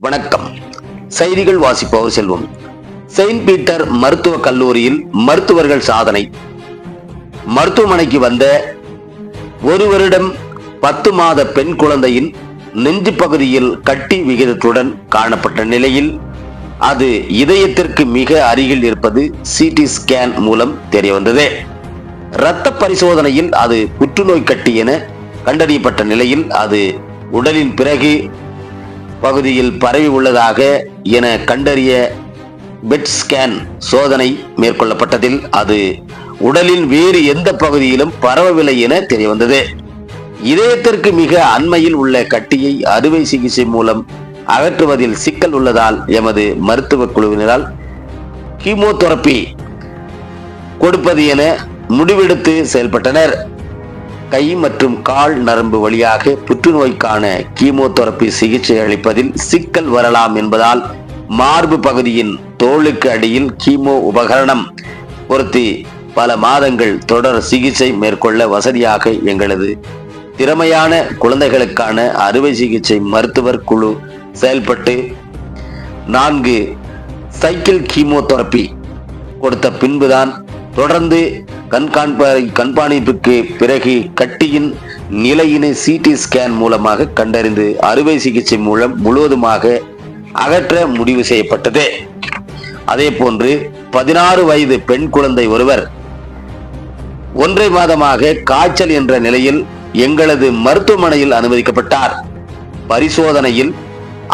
வணக்கம். செய்திகள் வாசிப்பவர் செல்வம். செயின்ட் பீட்டர் மருத்துவ கல்லூரியில் மருத்துவர்கள் சாதனை. மருத்துவமனைக்கு வந்த ஒரு வருடம் பத்து மாத பெண் குழந்தையின் நெஞ்சு பகுதியில் கட்டி விகிதத்துடன் காணப்பட்ட நிலையில் அது இதயத்திற்கு மிக அருகில் இருப்பது சிடி ஸ்கேன் மூலம் தெரியவந்தது. இரத்த பரிசோதனையில் அது புற்றுநோய் கட்டி என கண்டறியப்பட்ட நிலையில் அது உடலின் பிறகு பகுதியில் பரவி உள்ளதாக என கண்டறிய பெட் ஸ்கேன் சோதனை மேற்கொள்ளப்பட்டதில் அது உடலின் வேறு எந்த பகுதியிலும் பரவவில்லை என தெரியவந்தது. இதயத்திற்கு மிக அண்மையில் உள்ள கட்டியை அறுவை சிகிச்சை மூலம் அகற்றுவதில் சிக்கல் உள்ளதால் எமது மருத்துவ குழுவினரால் கீமோதெரப்பி கொடுப்பது என முடிவெடுத்து செயல்பட்டனர். கை மற்றும் கால் நரம்பு வழியாக புற்றுநோய்க்கான கீமோதெரப்பி சிகிச்சை அளிப்பதில் சிக்கல் வரலாம் என்பதால் மார்பு பகுதியின் தோலுக்கு அடியில் கீமோ உபகரணம் பொருத்தி பல மாதங்கள் தொடர் சிகிச்சை மேற்கொள்ள வசதியாக எங்களது திறமையான குழந்தைகளுக்கான அறுவை சிகிச்சை மருத்துவர் குழு செயல்பட்டு நான்கு சைக்கிள் கீமோதெரப்பி கொடுத்த பின்புதான் தொடர்ந்து கண்காண்ப கண்காணிப்புக்கு பிறகு கட்டியின் நிலையினை சிடி ஸ்கேன் மூலமாக கண்டறிந்து அறுவை சிகிச்சை மூலம் முழுவதுமாக அகற்ற முடிவு செய்யப்பட்டது. அதே போன்று பதினாறு வயது பெண் குழந்தை ஒருவர் ஒன்றை மாதமாக காய்ச்சல் என்ற நிலையில் எங்களது மருத்துவமனையில் அனுமதிக்கப்பட்டார். பரிசோதனையில்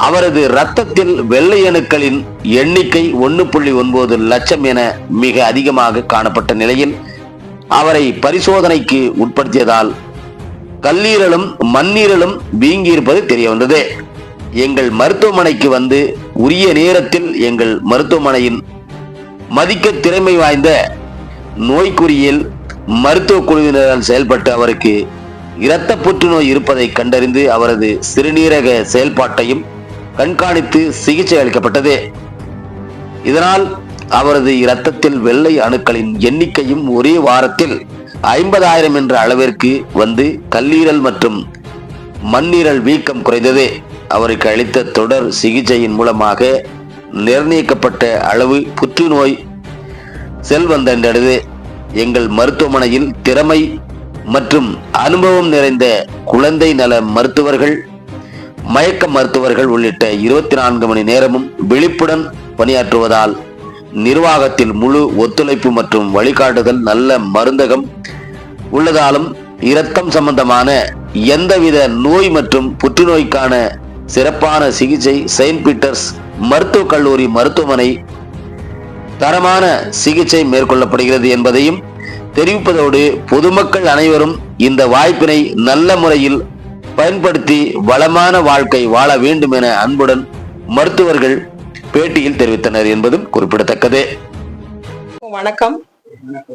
அவரது இரத்தத்தில் வெள்ளை அணுக்களின் எண்ணிக்கை ஒன்று புள்ளி ஒன்பது லட்சம் என மிக அதிகமாக காணப்பட்ட நிலையில் அவரை பரிசோதனைக்கு உட்படுத்தியதால் கல்லீரலும் மண்ணீரலும் வீங்கியிருப்பது தெரிய வந்தது எங்கள் மருத்துவமனைக்கு வந்து உரிய நேரத்தில் எங்கள் மருத்துவமனையின் மதிக்க திறமை வாய்ந்த நோய்க்குறியில் மருத்துவ குழுவினரால் செயல்பட்டு அவருக்கு இரத்த புற்றுநோய் இருப்பதை கண்டறிந்து அவரது சிறுநீரக செயல்பாட்டையும் கண்காணித்து சிகிச்சை அளிக்கப்பட்டது. இதனால் அவரது இரத்தத்தில் வெள்ளை அணுக்களின் எண்ணிக்கையும் ஒரே வாரத்தில் ஐம்பதாயிரம் என்ற அளவிற்கு வந்து கல்லீரல் மற்றும் மண்ணீரல் வீக்கம் குறைந்தது. அவருக்கு அளித்த தொடர் சிகிச்சையின் மூலமாக நிர்ணயிக்கப்பட்ட அளவு புற்றுநோய் செல் வந்தடைந்தது எங்கள் மருத்துவமனையில் திறமை மற்றும் அனுபவம் நிறைந்த குழந்தை நல மருத்துவர்கள் மயக்க மருத்துவர்கள் உள்ளிட்ட இருபத்தி நான்கு மணி நேரமும் விழிப்புடன் பணியாற்றுவதால் நிர்வாகத்தில் முழு ஒத்துழைப்பு மற்றும் வழிகாட்டுதல் நல்ல மருந்தகம் உள்ளதாலும் இரத்தம் சம்பந்தமான எந்தவித நோய் மற்றும் புற்றுநோய்க்கான சிறப்பான சிகிச்சை செயின்ட் பீட்டர்ஸ் மருத்துவக் கல்லூரி மருத்துவமனை தரமான சிகிச்சை மேற்கொள்ளப்படுகிறது என்பதையும் தெரிவிப்பதோடு பொதுமக்கள் அனைவரும் இந்த வாய்ப்பினை நல்ல முறையில் பயன்படுத்தி வளமான வாழ்க்கை வாழ வேண்டும் என அன்புடன் மருத்துவர்கள் பேட்டியில் தெரிவித்தனர் என்பதும் குறிப்பிடத்தக்கது வணக்கம்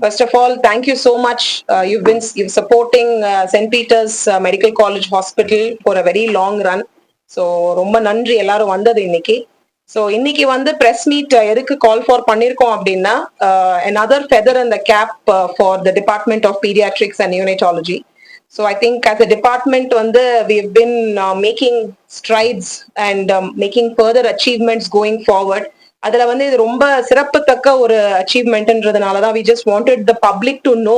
first of all thank you so much you you've been supporting Saint Peter's Medical College uh, Medical a very long run very so ரொம்ப நன்றி எல்லாரும் வந்தது இன்னைக்கு ஸோ இன்னைக்கு வந்து ப்ரெஸ் மீட் எதுக்கு கால் ஃபார் பண்ணியிருக்கோம் அப்படின்னா அன் அதர் ஃபெதர் இந்த cap for the department of paediatrics and யூனிட்டாலஜி so I think as a department வந்து we been making strides and making further achievements going achievements going அதுல வந்து இது ரொம்ப சிறப்புத்தக்க ஒரு அச்சீவ்மெண்ட்ன்றதுனால தான் we just wanted the public to know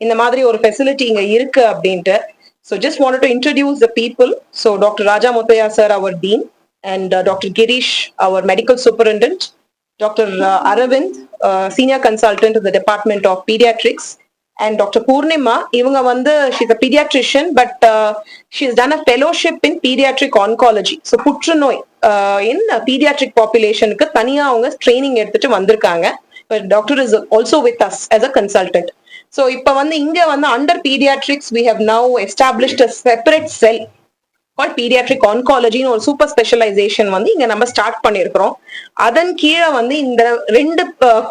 இந்த மாதிரி ஒரு ஃபெசிலிட்டி இங்க இருக்கு அப்படின்ட்டு. So just wanted to introduce the people so doctor Raja Muthiah sir our dean and doctor Girish our medical superintendent doctor Aravind senior consultant Senior department of paediatrics and doctor Poornima இவங்க வந்து she's a paediatrician but she's done a fellowship in paediatric oncology so புற்றுநோய் in paediatric பாப்புலேஷனுக்கு தனியாக அவங்க training எடுத்துட்டு வந்திருக்காங்க doctor is also with us as a consultant so இப்போ வந்து இங்க வந்து under paediatrics we have now established a separate cell call paediatric ஆன்காலஜின்னு ஒரு சூப்பர் ஸ்பெஷலைசேஷன் வந்து இங்க நம்ம ஸ்டார்ட் பண்ணியிருக்கிறோம் அதன் கீழே வந்து இந்த ரெண்டு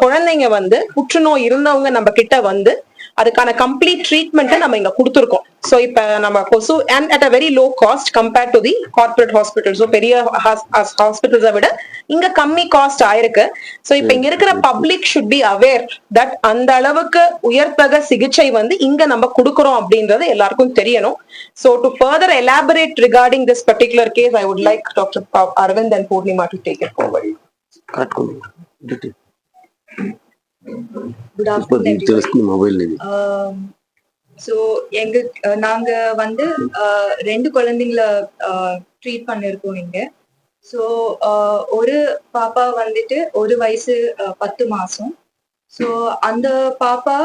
குழந்தைங்க வந்து புற்றுநோய் இருந்தவங்க நம்ம கிட்ட வந்து அதுக்கான கம்ப்ளீட் ட்ரீட்மெண்ட்டை நம்ம இங்க கொடுத்துருக்கோம். ஸோ இப்ப நம்ம கொசு and at a very low cost compared to the corporate hospital so பெரிய ஹாஸ்பிட்டல்ஸை விட இங்க கம்மி காஸ்ட் ஆயிருக்கு. ஸோ இப்ப இங்க இருக்கிற public should be aware that அந்த அளவுக்கு உயர்த்தக சிகிச்சை வந்து இங்க நம்ம கொடுக்குறோம் அப்படின்றது எல்லாருக்கும் தெரியணும். So to further elaborate regarding this particular case I would like doctor Aravind and Poornima to take it forward so எங்க அஹ், நாங்க வந்து ரெண்டு குழந்தைங்கள ட்ரீட் பண்ணிருக்கோம் இங்க. ஸோ ஒரு பாப்பா வந்துட்டு ஒரு வயசு பத்து மாசம். ஸோ அந்த பாப்பா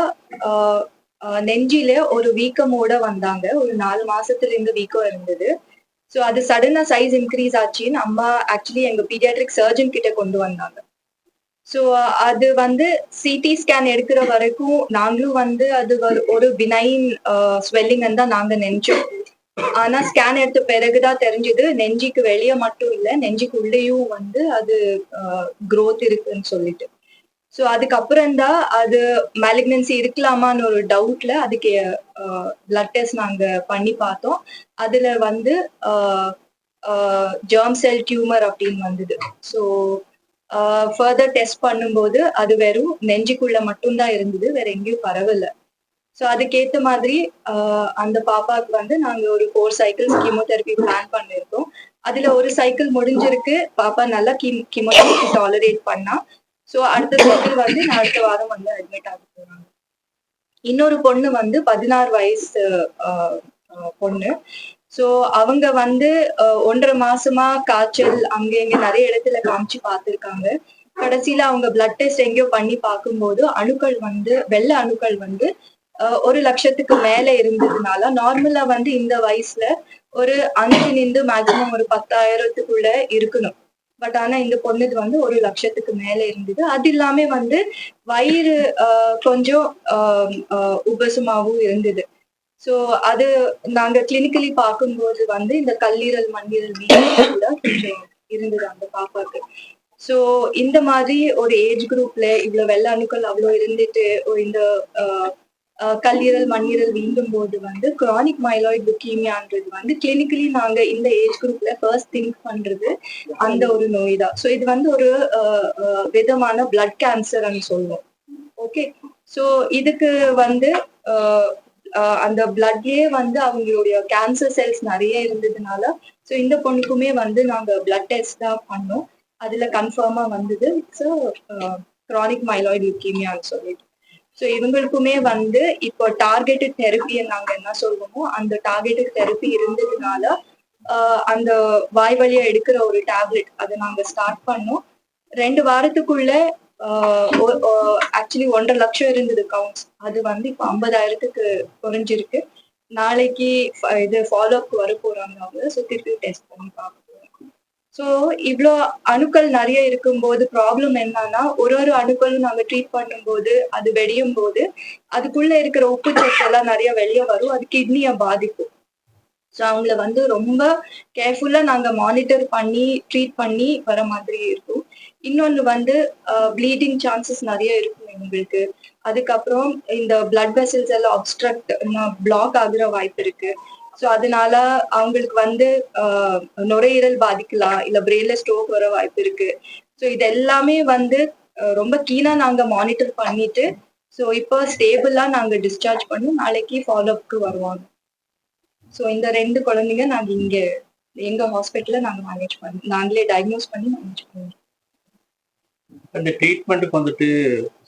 நெஞ்சில ஒரு வீக்கமோட வந்தாங்க. ஒரு நாலு மாசத்துல இருந்து வீக்கம் இருந்தது. ஸோ அது சடனா சைஸ் இன்க்ரீஸ் ஆச்சுன்னு அம்மா ஆக்சுவலி எங்க பீடியாட்ரிக் சர்ஜன் கிட்ட கொண்டு வந்தாங்க. ஸோ அது வந்து சிடி ஸ்கேன் எடுக்கிற வரைக்கும் நாங்களும் வந்து அது ஒரு- ஒரு பினைன் ஸ்வெல்லிங் தான் நாங்க நினைச்சோம் ஆனா ஸ்கேன் எடுத்த பிறகுதான் தெரிஞ்சது நெஞ்சிக்கு வெளியே மட்டும் இல்ல நெஞ்சுக்கு உள்ளேயும் வந்து அது க்ரோத் இருக்குன்னு சொல்லிட்டு. ஸோ அதுக்கப்புறம் தான் அது மேலிக்னன்சி இருக்கலாமான்னு ஒரு டவுட்ல அதுக்கு பிளட் டெஸ்ட் நாங்க பண்ணி பார்த்தோம். அதுல வந்து ஜெர்ம் செல் டியூமர் அப்படின்னு வந்தது. ஸோ ஃபர்தர் டெஸ்ட் பண்ணும்போது அது வெறும் நெஞ்சுக்குள்ள மட்டும்தான் இருந்தது வேற எங்கேயும் பரவல. ஸோ அதுக்கேத்த மாதிரி ஆஹ் அந்த பாப்பாவுக்கு வந்து நாங்க ஒரு ஃபோர் சைக்கிள்ஸ் கீமோதெரபி பிளான் பண்ணிருக்கோம். அதுல ஒரு சைக்கிள் முடிஞ்சிருக்கு. பாப்பா நல்லா கீம் கீமோதெரபி டாலரேட் பண்ணா. ஸோ அடுத்த சைக்கிள் வந்து நான் அடுத்த வாரம் வந்து அட்மிட் ஆக போறாங்க இன்னொரு பொண்ணு வந்து பதினாறு வயசு ஆஹ் பொண்ணு. சோ அவங்க வந்து ஒன்றரை மாசமா காய்ச்சல் அங்க இங்க நிறைய இடத்துல காமிச்சு பார்த்திருக்காங்க. கடைசியில அவங்க பிளட் டெஸ்ட் எங்கேயோ பண்ணி பார்க்கும்போது அணுக்கள் வந்து வெள்ளை அணுக்கள் வந்து ஆஹ் ஒரு லட்சத்துக்கு மேல இருந்ததுனால நார்மலா வந்து இந்த வயசுல ஒரு அஞ்சு நின்று மேக்சிமம் ஒரு பத்தாயிரத்துக்குள்ள இருக்கணும். பட் ஆனா இந்த பொண்ணுது வந்து ஒரு லட்சத்துக்கு மேல இருந்தது. அது இல்லாம வந்து வயிறு ஆஹ் கொஞ்சம் உபசமாவும் இருந்தது. சோ அது நாங்க கிளினிக்கலி பார்க்கும்போது வந்து இந்த கல்லீரல் மண்ணீரல் வீக்கம் கூட கொஞ்சம் இருந்தது அந்த பாப்பாக்கு சோ இந்த மாதிரி ஒரு ஏஜ் குரூப்ல இவ்வளவு வெள்ள அணுக்கள் அவ்வளவு இருந்துட்டு இந்த ஆஹ், கல்லீரல் மண்ணீரல் வீங்கும் போது வந்து கிரானிக் மைலாய்ட் லுக்கீமியான்றது வந்து கிளினிக்கலி நாங்க இந்த ஏஜ் குரூப்ல ஃபர்ஸ்ட் திங்க் பண்றது அந்த ஒரு நோய் தான். ஸோ இது வந்து ஒரு விதமான பிளட் கேன்சர்னு சொல்லுவோம். ஓகே ஸோ இதுக்கு வந்து ஆஹ், அந்த பிளட்லயே வந்து அவங்களுடைய கேன்சர் செல்ஸ் நிறைய இருந்ததுனால ஸோ இந்த பொண்ணுக்குமே வந்து நாங்க பிளட் டெஸ்ட் தான் பண்ணோம். அதுல கன்ஃபார்மா வந்தது. இட்ஸ் க்ரானிக் மைலாய்டு லுக்கீமியான்னு சொல்லிட்டு. ஸோ இவங்களுக்குமே வந்து இப்போ டார்கெட்டட் தெரப்பியை நாங்க என்ன சொல்லுவோமோ அந்த டார்கெட்டட் தெரப்பி இருந்ததுனால ஆஹ் அந்த வாய் வழியா எடுக்கிற ஒரு டேப்லெட் அதை நாங்க ஸ்டார்ட் பண்ணோம். ரெண்டு வாரத்துக்குள்ள ஆக்சுவலி ஒன்றரை லட்சம் இருந்தது கவுண்ட்ஸ் அது வந்து இப்போ ஐம்பதாயிரத்துக்கு குறைஞ்சிருக்கு. நாளைக்கு இது ஃபாலோ அப் வர போறாங்க அவங்க. ஸோ திருப்பி டெஸ்ட் பண்ணி பார்க்க போறோம் ஸோ இவ்வளோ அணுக்கள் நிறைய இருக்கும்போது ப்ராப்ளம் என்னன்னா ஒரு ஒரு அணுக்களும் நாங்கள் ட்ரீட் பண்ணும்போது அது வெடியும் போது அதுக்குள்ள இருக்கிற உப்பு எல்லாம் நிறைய வெளியே வரும். அது கிட்னியை பாதிக்கும். ஸோ அவங்கள வந்து ரொம்ப கேர்ஃபுல்லாக நாங்கள் மானிட்டர் பண்ணி ட்ரீட் பண்ணி வர மாதிரி இருக்கும். இன்னொன்று வந்து ப்ளீடிங் சான்சஸ் நிறைய இருக்கும் இவங்களுக்கு அதுக்கப்புறம் இந்த பிளட் வெசல்ஸ் எல்லாம் அப்ஸ்ட்ரக்ட் பிளாக் ஆகுற வாய்ப்பு இருக்கு. ஸோ அதனால அவங்களுக்கு வந்து நுரையீரல் பாதிக்கலாம் இல்லை பிரெயின்ல ஸ்ட்ரோக் வர வாய்ப்பு இருக்கு. ஸோ இது எல்லாமே வந்து ரொம்ப கீனா நாங்க மானிட்டர் பண்ணிட்டு ஸோ இப்போ ஸ்டேபிளா நாங்க டிஸ்சார்ஜ் பண்ணி நாளைக்கு ஃபாலோ அப்க்கு வருவாங்க. ஸோ இந்த ரெண்டு குழந்தைங்க நாங்க இங்க எங்க ஹாஸ்பிட்டல்ல நாங்க மேனேஜ் பண்ணி நாங்களே டயக்னோஸ் பண்ணி மேனேஜ் பண்ணுவோம் அந்த ட்ரீட்மெண்ட்டுக்கு வந்துட்டு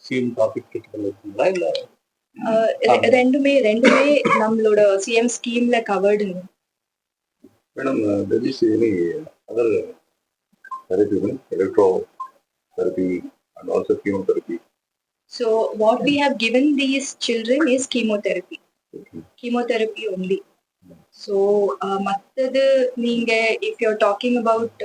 சிஎம் டாபிக் கிட்ட இருக்குங்களா இல்ல ரெண்டுமே ரெண்டுமே நம்மளோட சிஎம் ஸ்கீம்ல கவர்டுங்க uh, there is any other therapy, no? electrotherapy and also chemotherapy. So what we have given these children is chemotherapy chemotherapy only so மற்றது நீங்க if you're talking about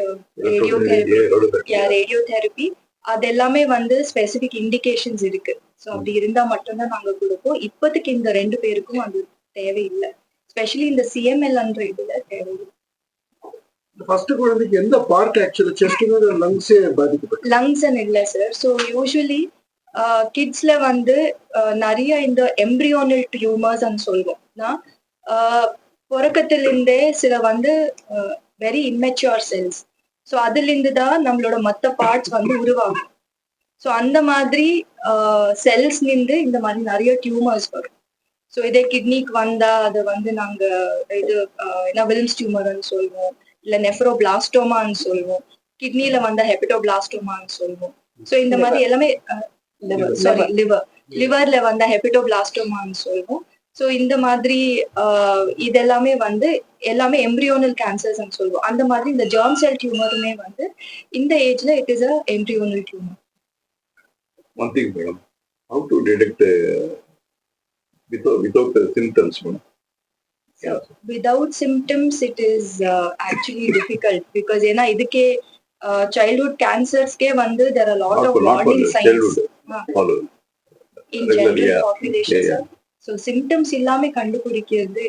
radiotherapy Radiotherapy. Yeah radiotherapy அது எல்லாமே வந்து specific indications இருக்கு. So அப்படி இருந்தா மட்டும்தான் நாங்க கொடுப்போம். இப்போதைக்கு இந்த ரெண்டு பேருக்கும் அது தேவையில்லை. ஸ்பெஷலி இந்த சிஎம்எல்ன்ற இதுல தேவையில்லை. ஃபர்ஸ்ட் குழந்தைக்கு எந்த பார்ட் ஆக்சுவலா செஸ்ட் லங்ஸே பாதிக்கப்பட்டு லங்ஸ் அண்ட் இல்லை சார் ஸோ யூஸ்வலி கிட்ஸ்ல வந்து நிறைய இந்த எம்ப்ரியோனல் டியூமர்ஸ் சொல்லுவோம் பிறக்கத்திலிருந்தே சில வந்து வெரி இம்மெச்சுவர் செல்ஸ் ஸோ அதுலேருந்து தான் நம்மளோட மற்ற பார்ட்ஸ் வந்து உருவாகும். ஸோ அந்த மாதிரி செல்ஸ் நின்று இந்த மாதிரி நிறைய டியூமர்ஸ் வரும். ஸோ இதே கிட்னிக்கு வந்தா அதை வந்து நாங்க இது என்ன வில்ம்ஸ் டியூமர்னு சொல்லுவோம். இல்ல நெஃப்ரோபிளாஸ்டோமான்னு சொல்லுவோம். கிட்னில வந்தா ஹெபிடோபிளாஸ்டோமான்னு சொல்லுவோம். ஸோ இந்த மாதிரி எல்லாமே சாரி. லிவர் லிவர்ல வந்தா ஹெபிடோபிளாஸ்டோமான்னு சொல்லுவோம். ஸோ இந்த மாதிரி இதெல்லாமே வந்து எல்லாமே எம்ப்ரியோனல் கேன்சர்ஸ் சொல்லுவோம் அந்த மாதிரி இந்த ஜெர்ம் செல் டியூமருமே வந்து இந்த ஏஜ்ல it is a embryonal tumour detect uh, without, without the symptoms, madam? Yeah. without symptoms it is uh, actually difficult because ஏன்னா இதுக்கே சைல்ட்ஹுட் கேன்சர்ஸ்க்கே வந்து there are a lot Not of for, not for Ah. so symptoms இல்லாம கண்டுபிடிக்கிறது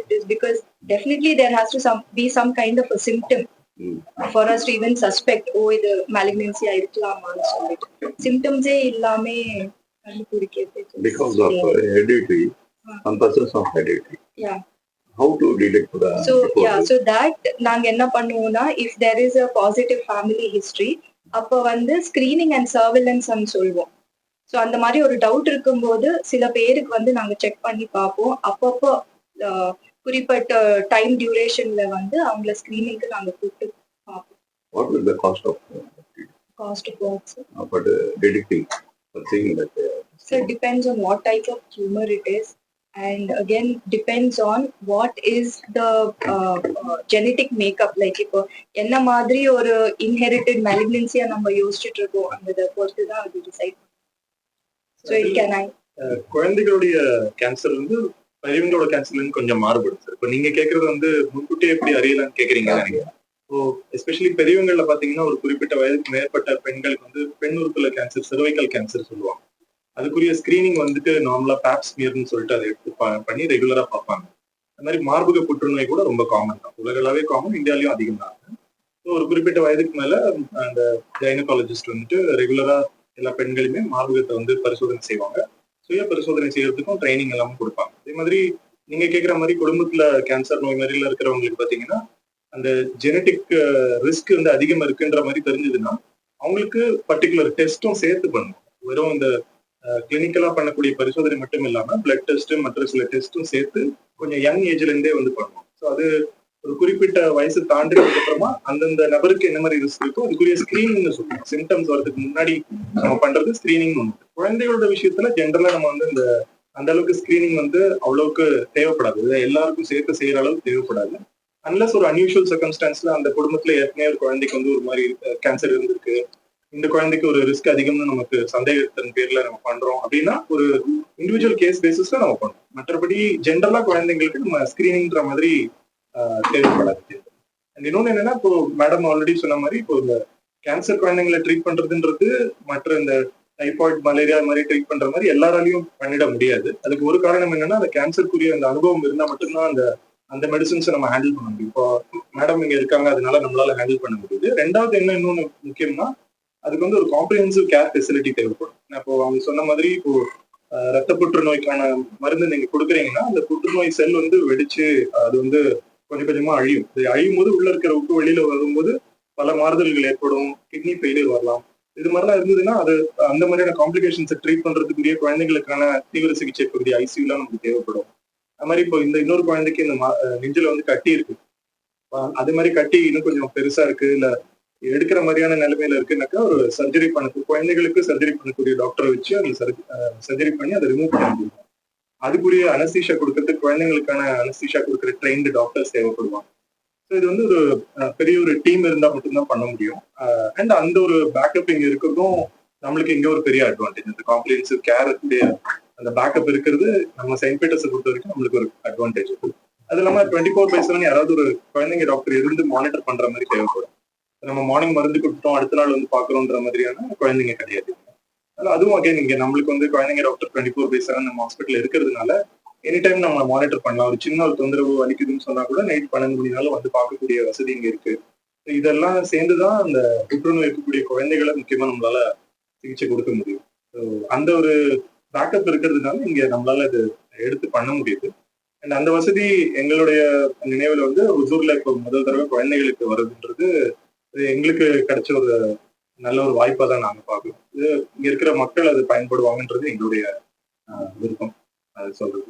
definitely there has to some be some kind of a symptom Mm. for us to even suspect ஓ இது malignancy இருக்கலாமான்னு சொல்லிட்டு ஏ இல்லாம கண்டுபிடிக்கிறது uh, Ah. of hereditary. Yeah. How to detect the. so before yeah this? so that நாங்க என்ன பண்ணுவோம்னா if there is a positive family history அப்ப வந்து screening and surveillance ன்னு சொல்லுவோம் ஸோ அந்த மாதிரி ஒரு டவுட் இருக்கும்போது சில பேருக்கு வந்து நாங்க செக் பண்ணி பார்ப்போம் அப்பப்போ குறிப்பிட்ட டைம் டியூரேஷன்ல வந்து அவங்கள ஸ்கிரீனிங்க்கு நாங்க கூப்பிட்டு பார்ப்போம் uh, cost uh, uh, uh? Uh, So it depends on what type of tumor it is. And again, depends on what is the uh, uh, genetic makeup. Like இப்போ என்ன மாதிரி ஒரு inherited malignancy நம்ம யோசிச்சுட்டு இருக்கோம் அந்த பொறுத்து தான் அது decide so it can I குழந்தைகளுடைய கேன்சர் வந்து பெரியவங்களோட கேன்சர்ல கொஞ்சம் மாறுபடும் சார் இப்போ நீங்க கேக்குறது வந்து முன்கூட்டியே எப்படி அறியலாம்னு கேக்குறீங்க ஸோ எஸ்பெஷலி பெரியவங்கள்ல பாத்தீங்கன்னா ஒரு குறிப்பிட்ட வயதுக்கு மேற்பட்ட பெண்களுக்கு வந்து பெண் உறுப்புல கேன்சர் cervical கேன்சர் சொல்லுவாங்க. அதுக்குரிய ஸ்கிரீனிங் வந்துட்டு நார்மலா பேப் ஸ்மியர்னு சொல்லிட்டு அதை எடுத்து பண்ணி ரெகுலரா பார்ப்பாங்க. அந்த மாதிரி மார்பக புற்றுநோய் கூட ரொம்ப காமன் தான். உலகளாவே காமன் இந்தியாலயும் அதிகம் தான் ஸோ ஒரு குறிப்பிட்ட வயதுக்கு மேல அந்த கைனகாலஜிஸ்ட் வந்துட்டு ரெகுலரா எல்லா பெண்களுமே மார்பகத்தை வந்து பரிசோதனை செய்வாங்க. சுய பரிசோதனை செய்யறதுக்கும் ட்ரைனிங் எல்லாமே கொடுப்பாங்க. அதே மாதிரி நீங்க கேட்குற மாதிரி குடும்பத்துல கேன்சர் நோய் மாதிரில இருக்கிறவங்களுக்கு பாத்தீங்கன்னா அந்த ஜெனட்டிக் ரிஸ்க் வந்து அதிகமா இருக்குன்ற மாதிரி தெரிஞ்சதுன்னா அவங்களுக்கு பர்டிகுலர் டெஸ்ட்டும் சேர்த்து பண்ணணும் வெறும் இந்த கிளினிக்கலா பண்ணக்கூடிய பரிசோதனை மட்டும் இல்லாம பிளட் டெஸ்ட் மற்ற சில டெஸ்ட்டும் சேர்த்து கொஞ்சம் யங் ஏஜ்ல இருந்தே வந்து பண்ணுவோம். ஸோ அது ஒரு குறிப்பிட்ட வயசு தாண்டினதுக்கு அப்புறமா அந்தந்த நபருக்கு என்ன மாதிரி ரிஸ்க் இருக்கோ அதுக்குரிய ஸ்கிரீனிங்னு சொல்லுவோம் சிம்டம்ஸ் வரதுக்கு முன்னாடி நம்ம பண்றது ஸ்கிரீனிங் ஒன்று குழந்தைகளோட விஷயத்துல ஜென்ரலா நம்ம வந்து இந்த அந்த அளவுக்கு ஸ்கிரீனிங் வந்து அவ்வளவுக்கு தேவைப்படாது. எல்லாருக்கும் சேர்த்து செய்யற அளவுக்கு தேவைப்படாது. அன்லஸ் ஒரு அன்யூஷுவல் சர்க்கம்ஸ்டான்ஸ்ல அந்த குடும்பத்துல ஏற்கனவே ஒரு குழந்தைக்கு வந்து ஒரு மாதிரி கேன்சர் இருந்திருக்கு. இந்த குழந்தைக்கு ஒரு ரிஸ்க் அதிகம்னு நமக்கு சந்தேகத்தின் பேர்ல நம்ம பண்றோம் அப்படின்னா ஒரு இண்டிவிஜுவல் கேஸ் பேசிஸ்ல நம்ம பண்றோம். மற்றபடி ஜென்ரலா குழந்தைங்களுக்கு நம்ம ஸ்கிரீனிங்ன்ற மாதிரி தேவைப்படாது. அண்ட் இன்னொன்று என்னன்னா இப்போ மேடம் ஆல்ரெடி சொன்ன மாதிரி இப்போ இந்த கேன்சர் குழந்தைங்களை ட்ரீட் பண்றதுன்றது மற்ற இந்த டைஃபாய்ட் மலேரியா மாதிரி ட்ரீட் பண்ற மாதிரி எல்லாராலையும் பண்ணிட முடியாது. அதுக்கு ஒரு காரணம் என்னன்னா அந்த கேன்சருக்குரிய அந்த அனுபவம் இருந்தால் மட்டும்தான் அந்த அந்த மெடிசன்ஸை நம்ம ஹேண்டில் பண்ண முடியும். இப்போ மேடம் இங்க இருக்காங்க அதனால நம்மளால ஹேண்டில் பண்ண முடியுது. ரெண்டாவது என்ன இன்னொன்று முக்கியம்னா அதுக்கு வந்து ஒரு காம்ப்ரிஹென்சிவ் கேர் ஃபெசிலிட்டி தேவைப்படும். இப்போ அவங்க சொன்ன மாதிரி இப்போ ரத்த புற்றுநோய்க்கான மருந்து நீங்க கொடுக்குறீங்கன்னா அந்த புற்றுநோய் செல் வந்து வெடிச்சு அது வந்து கொஞ்சம் கொஞ்சமா அழியும். இது அழியும் போது உள்ள இருக்கிற உப்பு வெளியில வரும்போது பல மாறுதல்கள் ஏற்படும். கிட்னி ஃபெயிலியர் வரலாம். இது மாதிரிலாம் இருந்ததுன்னா அது அந்த மாதிரியான காம்ப்ளிகேஷன்ஸை ட்ரீட் பண்றதுக்குரிய குழந்தைங்களுக்கான தீவிர சிகிச்சை பகுதி ஐசியூலாம் நமக்கு தேவைப்படும். அது மாதிரி இப்போ இந்த இன்னொரு குழந்தைக்கு இந்த மா- நெஞ்சில வந்து கட்டி இருக்கு. அது மாதிரி கட்டி இன்னும் கொஞ்சம் பெருசா இருக்கு. இல்ல எடுக்கிற மாதிரியான நிலைமையில இருக்குனாக்கா ஒரு சர்ஜரி பண்ண குழந்தைகளுக்கு சர்ஜரி பண்ணக்கூடிய டாக்டரை வச்சு அந்த சர்ஜரி பண்ணி அதை ரிமூவ் பண்ண முடியும். அதுக்குரிய அனஸ்தீஷா கொடுக்கறதுக்கு குழந்தைங்களுக்கான அனஸ்தீஷா கொடுக்குற ட்ரெயின்டு டாக்டர்ஸ் தேவைப்படுவாங்க. ஸோ இது வந்து ஒரு பெரிய ஒரு டீம் இருந்தால் மட்டும்தான் பண்ண முடியும். அண்ட் அந்த ஒரு பேக்கப் இங்கே இருக்கிறதும் நம்மளுக்கு இங்கே ஒரு பெரிய அட்வான்டேஜ் இந்த காம்ப்ரிஹென்சிவ் கேர் அந்த பேக்கப் இருக்கிறது நம்ம செயின்ட் பீட்டர்ஸை பொறுத்த வரைக்கும் நம்மளுக்கு ஒரு அட்வான்டேஜ் அது இல்லாமல் டுவெண்ட்டி ஃபோர் பை செவன் யாராவது ஒரு குழந்தைங்க டாக்டர் இருந்து மானிட்டர் பண்ற மாதிரி தேவைப்படும். நம்ம மார்னிங் மருந்து கொடுத்தோம் அடுத்த நாள் வந்து பாக்குறோன்ற மாதிரியான குழந்தைங்க கிடையாது. அதுவும் அகைன் இங்க நம்மளுக்கு வந்து குழந்தைங்க doctor twenty four by seven நம்ம ஹாஸ்பிட்டல் இருக்கிறதுனால எனி டைம் நம்ம மானிட்டர் பண்ணலாம். ஒரு சின்ன ஒரு தொந்தரவு வலிக்குதுன்னு சொன்னா கூட நைட் பன்னெண்டு மணினாலும் வந்து பார்க்கக்கூடிய வசதி இங்க இருக்கு. இதெல்லாம் சேர்ந்துதான் அந்த புற்றுநோய் இருக்கக்கூடிய குழந்தைகளை முக்கியமா நம்மளால சிகிச்சை கொடுக்க முடியும். அந்த ஒரு பேக்கப் இருக்கிறதுனால இங்க நம்மளால இது எடுத்து பண்ண முடியுது. அண்ட் அந்த வசதி எங்களுடைய நினைவுல வந்து ஒசூர்ல இப்போ முதல் தடவை குழந்தைகளுக்கு வருதுன்றது எங்களுக்கு கிடைச்ச ஒரு நல்ல ஒரு வாய்ப்பா தான் நாங்க பாக்குறோம் இது இங்க இருக்கிற மக்கள் அது பயன்படுவாங்கன்றது எங்களுடைய விருப்பம். அது சொல்றது.